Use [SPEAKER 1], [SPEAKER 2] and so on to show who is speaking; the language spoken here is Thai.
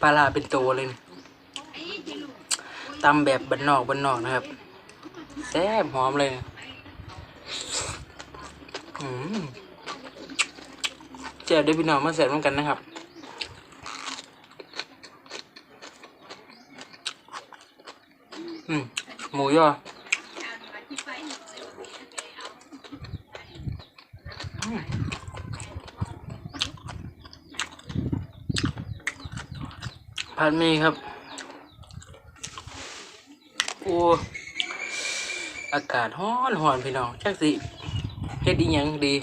[SPEAKER 1] ปลาลาเป็นตัวเลยตำแบบบ้านนอกบ้านนอกนะครับแซ่บหอมเลยนะอืมเจ็บได้พี่น้องมาเสร็จเหมือนกันนะครับอืมหมูยอ ผัดมีครับโอ้อากาศห้อนหอนพี่น้องจักสิเฮ็ดอีหยังดี